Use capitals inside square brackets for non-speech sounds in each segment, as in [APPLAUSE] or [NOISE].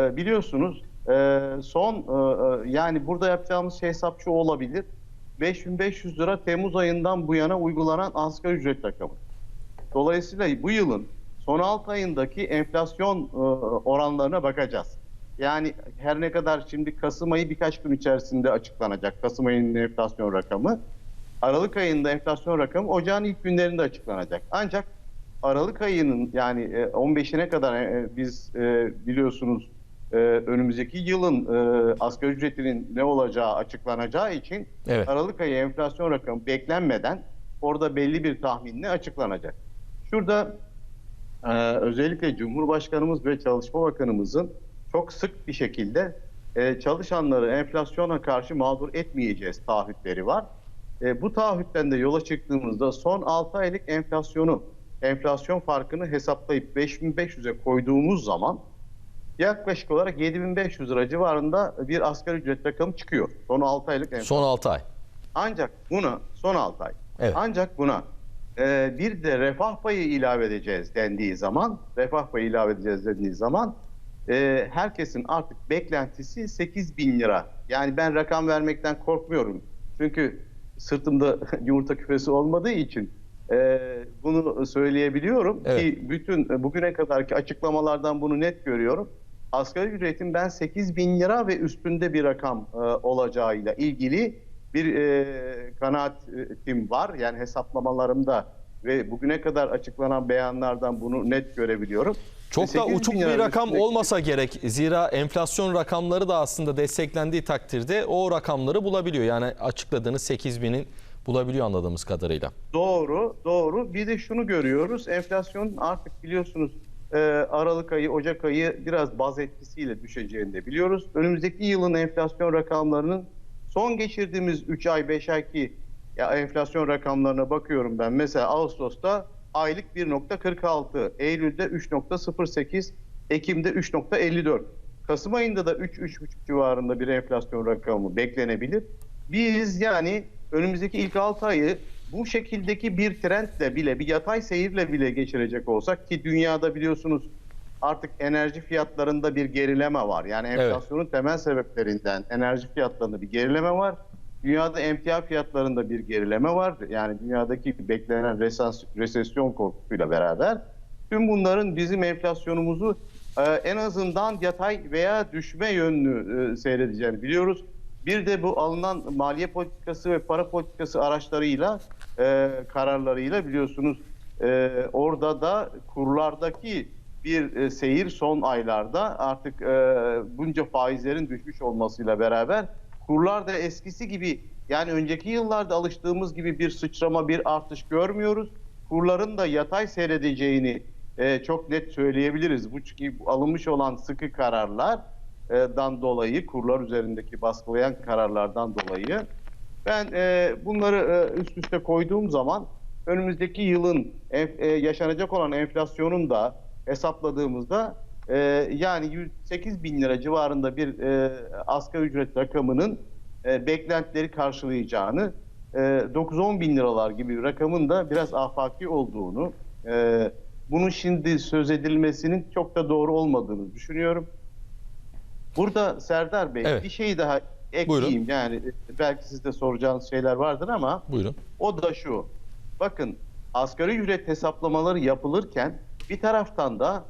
e, biliyorsunuz e, son e, e, yani burada yapacağımız şey hesap şu olabilir. 5500 lira Temmuz ayından bu yana uygulanan asgari ücret rakamı. Dolayısıyla bu yılın son 6 ayındaki enflasyon oranlarına bakacağız. Yani her ne kadar şimdi Kasım ayı birkaç gün içerisinde açıklanacak. Kasım ayının enflasyon rakamı. Aralık ayında enflasyon rakamı ocağın ilk günlerinde açıklanacak. Ancak Aralık ayının yani e, 15'ine kadar biz biliyorsunuz e, önümüzdeki yılın e, asgari ücretinin ne olacağı açıklanacağı için Evet. Aralık ayı enflasyon rakamı beklenmeden orada belli bir tahminle açıklanacak. Şurada e, özellikle Cumhurbaşkanımız ve Çalışma Bakanımızın çok sık bir şekilde e, çalışanları enflasyona karşı mağdur etmeyeceğiz taahhütleri var. E, bu taahhütten de yola çıktığımızda son 6 aylık enflasyonu, enflasyon farkını hesaplayıp 5500'e koyduğumuz zaman yaklaşık olarak 7500 lira civarında bir asgari ücret rakamı çıkıyor. Son 6 aylık enflasyon. Son 6 ay. Ancak buna son 6 ay. Evet. Ancak buna e, bir de refah payı ilave edeceğiz dendiği zaman, refah payı ilave edeceğiz dendiği zaman e, herkesin artık beklentisi 8 bin lira. Yani ben rakam vermekten korkmuyorum. Çünkü sırtımda [LAUGHS] yumurta küfesi olmadığı için e, bunu söyleyebiliyorum Evet. ki bütün bugüne kadarki açıklamalardan bunu net görüyorum. Asgari ücretin ben 8 bin lira ve üstünde bir rakam e, olacağıyla ilgili bir e, kanaatim var. Yani hesaplamalarımda ve bugüne kadar açıklanan beyanlardan bunu net görebiliyorum. Çok Ve da 8 bin uçuk bir rakam üstündeki- olmasa gerek. Zira enflasyon rakamları da aslında desteklendiği takdirde o rakamları bulabiliyor. Yani açıkladığınız 8 binin bulabiliyor anladığımız kadarıyla. Doğru, doğru. Bir de şunu görüyoruz. Enflasyonun artık biliyorsunuz e, Aralık ayı, Ocak ayı biraz baz etkisiyle düşeceğini de biliyoruz. Önümüzdeki yılın enflasyon rakamlarının son geçirdiğimiz 3 ay, 5 ay ki ya enflasyon rakamlarına bakıyorum ben. Mesela Ağustos'ta aylık 1.46, Eylül'de 3.08, Ekim'de 3.54. Kasım ayında da 3-3,5 civarında bir enflasyon rakamı beklenebilir. Biz yani önümüzdeki ilk 6 ayı bu şekildeki bir trendle bile, bir yatay seyirle bile geçirecek olsak ki dünyada biliyorsunuz artık enerji fiyatlarında bir gerileme var. Yani Evet. enflasyonun temel sebeplerinden enerji fiyatlarında bir gerileme var. Dünyada emtia fiyatlarında bir gerileme var. Yani dünyadaki beklenen resans- resesyon korkusuyla beraber tüm bunların bizim enflasyonumuzu e, en azından yatay veya düşme yönlü e, seyredeceğini biliyoruz. Bir de bu alınan maliye politikası ve para politikası araçlarıyla, e, kararlarıyla biliyorsunuz e, orada da kurlardaki bir e, seyir son aylarda artık e, bunca faizlerin düşmüş olmasıyla beraber kurlar da eskisi gibi yani önceki yıllarda alıştığımız gibi bir sıçrama, bir artış görmüyoruz. Kurların da yatay seyredeceğini e, çok net söyleyebiliriz. Bu çünkü alınmış olan sıkı kararlardan dolayı, kurlar üzerindeki baskılayan kararlardan dolayı ben e, bunları e, üst üste koyduğum zaman önümüzdeki yılın enf- e, yaşanacak olan enflasyonun da hesapladığımızda e, yani 108 bin lira civarında bir e, asgari ücret rakamının e, beklentileri karşılayacağını, e, 9-10 bin liralar gibi bir rakamın da biraz afaki olduğunu, e, bunun şimdi söz edilmesinin çok da doğru olmadığını düşünüyorum. Burada Serdar Bey Evet. bir şey daha ekleyeyim. Yani belki siz de soracağınız şeyler vardır ama Buyurun. o da şu. Bakın asgari ücret hesaplamaları yapılırken bir taraftan da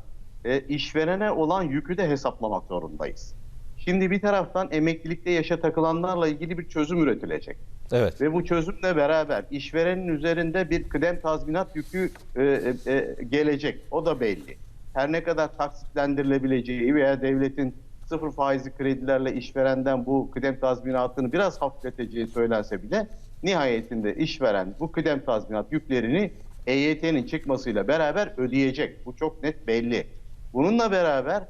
e, işverene olan yükü de hesaplamak zorundayız. Şimdi bir taraftan emeklilikte yaşa takılanlarla ilgili bir çözüm üretilecek. Evet. Ve bu çözümle beraber işverenin üzerinde bir kıdem tazminat yükü e, e, e, gelecek. O da belli. Her ne kadar taksitlendirilebileceği veya devletin sıfır faizli kredilerle işverenden bu kıdem tazminatını biraz hafifleteceği söylense bile nihayetinde işveren bu kıdem tazminat yüklerini EYT'nin çıkmasıyla beraber ödeyecek. Bu çok net belli. Bununla beraber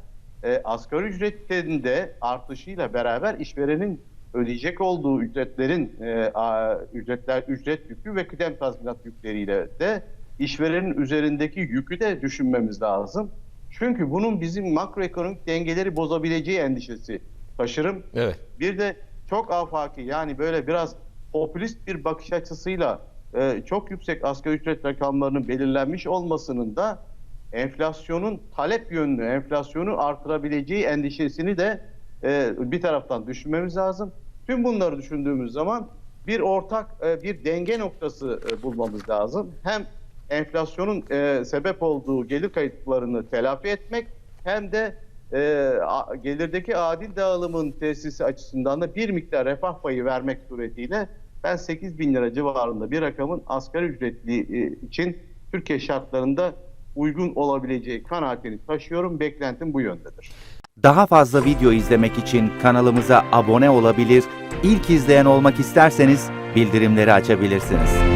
e, asgari ücretlerin de artışıyla beraber işverenin ödeyecek olduğu ücretlerin e, a, ücretler ücret yükü ve kıdem tazminat yükleriyle de işverenin üzerindeki yükü de düşünmemiz lazım. Çünkü bunun bizim makroekonomik dengeleri bozabileceği endişesi taşırım. Evet. Bir de çok afaki yani böyle biraz popülist bir bakış açısıyla e, çok yüksek asgari ücret rakamlarının belirlenmiş olmasının da enflasyonun talep yönlü enflasyonu artırabileceği endişesini de e, bir taraftan düşünmemiz lazım. Tüm bunları düşündüğümüz zaman bir ortak e, bir denge noktası e, bulmamız lazım. Hem enflasyonun e, sebep olduğu gelir kayıplarını telafi etmek hem de e, gelirdeki adil dağılımın tesisi açısından da bir miktar refah payı vermek suretiyle ben 8 bin lira civarında bir rakamın asgari ücretli e, için Türkiye şartlarında uygun olabileceği kanaatini taşıyorum. Beklentim bu yöndedir. Daha fazla video izlemek için kanalımıza abone olabilir, ilk izleyen olmak isterseniz bildirimleri açabilirsiniz.